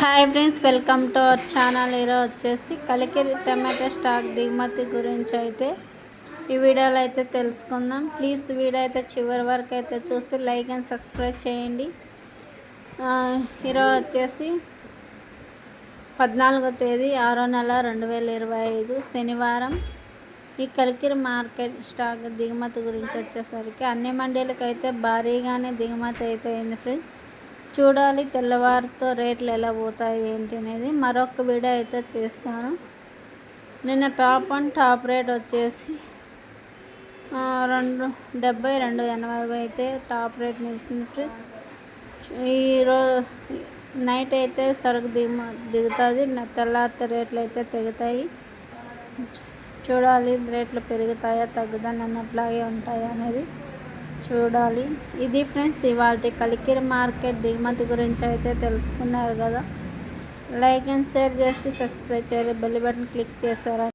Hi friends welcome to our channel ఈరోజు వచ్చేసి కలికిరి టమాటా stock దిగుమతి గురించి అయితే ఈ వీడియోలో అయితే తెలుసుకుందాం. ప్లీజ్ వీడియో అయితే చివరి వరకు అయితే చూసి లైక్ అండ్ సబ్స్క్రైబ్ చేయండి. ఈరోజు వచ్చేసి పద్నాలుగో తేదీ ఆరో నెల రెండు వేల ఇరవై ఐదు శనివారం. ఈ కలికిరి మార్కెట్ స్టాక్ దిగుమతి గురించి వచ్చేసరికి అన్ని మండీలకైతే భారీగానే దిగుమతి అయితే అయింది ఫ్రెండ్స్ చూడాలి తెల్లవారితో రేట్లు ఎలా పోతాయి ఏంటి అనేది మరొక వీడియో అయితే చేస్తాను. నిన్న టాప్ అండ్ టాప్ రేట్ వచ్చేసి రెండు డెబ్బై రెండు ఎనభై అయితే టాప్ రేట్ నిలిచింది ఫ్రెండ్స్. ఈరోజు నైట్ అయితే సరుకు దిగు దిగుతుంది. తెల్లారితో తెల్లారితే రేట్లు అయితే తెగుతాయి. చూడాలి రేట్లు పెరుగుతాయా తగ్గుదని అన్నట్లాగే ఉంటాయి అనేది. చూడాలి. ఇది ఫ్రెండ్స్ ఇవాళ కలికిరి మార్కెట్ దిగుమతి గురించి అయితే తెలుసుకున్నారు కదా. లైక్ అండ్ షేర్ చేసి సబ్స్క్రైబ్ చేయాలి. బెల్ బటన్ క్లిక్ చేశారా?